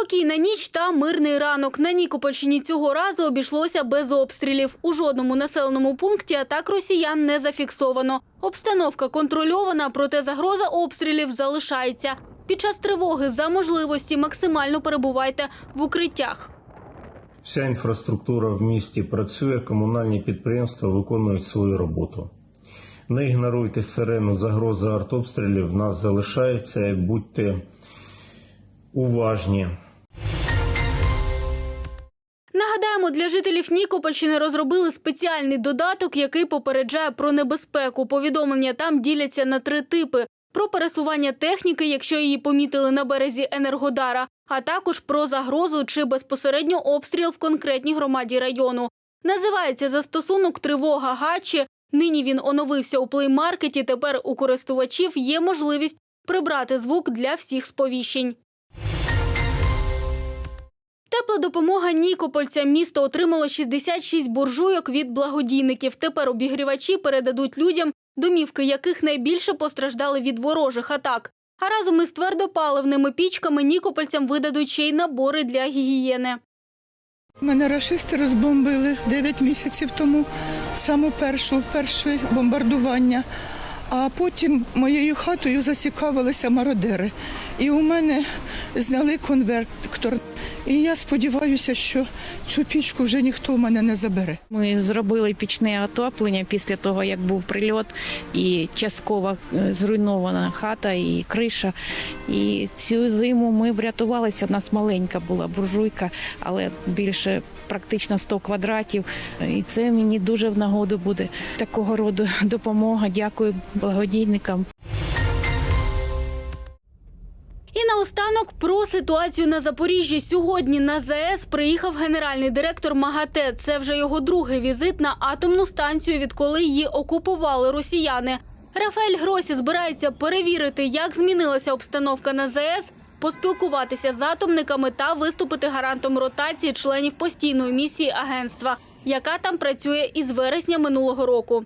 Спокійна ніч та мирний ранок. На Нікопольщині цього разу обійшлося без обстрілів. У жодному населеному пункті атак росіян не зафіксовано. Обстановка контрольована, проте загроза обстрілів залишається. Під час тривоги за можливості максимально перебувайте в укриттях. Вся інфраструктура в місті працює, комунальні підприємства виконують свою роботу. Не ігноруйте сирену загрози артобстрілів, в нас залишається будьте уважні. Нагадаємо, для жителів Нікопольщини розробили спеціальний додаток, який попереджає про небезпеку. Повідомлення там діляться на три типи: про пересування техніки, якщо її помітили на березі Енергодара, а також про загрозу чи безпосередньо обстріл в конкретній громаді району. Називається застосунок Тривога Гачі. Нині він оновився у плеймаркеті. Тепер у користувачів є можливість прибрати звук для всіх сповіщень. Тепла допомога Нікопольцям. Місто отримало 66 буржуйок від благодійників. Тепер обігрівачі передадуть людям, домівки яких найбільше постраждали від ворожих атак. А разом із твердопаливними пічками нікопольцям видадуть ще й набори для гігієни. Мене рашисти розбомбили 9 місяців тому, саму першу, перше бомбардування. А потім моєю хатою зацікавилися мародери. І у мене зняли конвертор. І я сподіваюся, що цю пічку вже ніхто у мене не забере. Ми зробили пічне отоплення після того, як був прильот, і частково е, зруйнована хата і криша. І цю зиму ми врятувалися. У нас маленька була буржуйка, але більше практично 100 квадратів. І це мені дуже в нагоду буде такого роду допомога. Дякую благодійникам. Наостанок про ситуацію на Запоріжжі. Сьогодні на ЗАЕС приїхав генеральний директор МАГАТЕ. Це вже його другий візит на атомну станцію, відколи її окупували росіяни. Рафаель Гросі збирається перевірити, як змінилася обстановка на ЗАЕС, поспілкуватися з атомниками та виступити гарантом ротації членів постійної місії агентства, яка там працює із вересня минулого року.